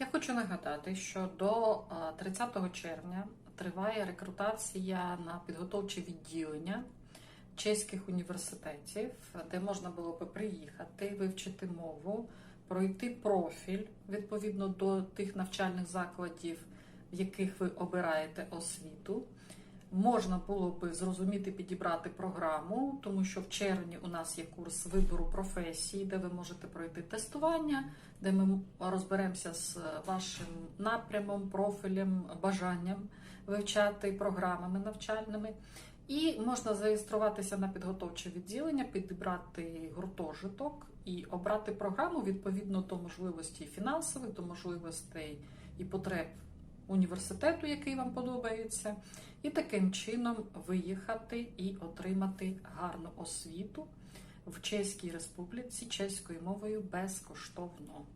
Я хочу нагадати, що до е, 30 червня триває рекрутація на підготовче відділення чеських університетів, де можна було би приїхати, вивчити мову, пройти профіль відповідно до тих навчальних закладів, в яких ви обираєте освіту. Можна було би зрозуміти, підібрати програму, тому що в червні у нас є курс вибору професії, де ви можете пройти тестування, де ми розберемося з вашим напрямом, профілем, бажанням вивчати програмами навчальними. І можна зареєструватися на підготовче відділення, підібрати гуртожиток і обрати програму відповідно до можливостей фінансових, до можливостей і потреб університету, який вам подобається, і таким чином виїхати і отримати гарну освіту в Чеській Республіці чеською мовою безкоштовно.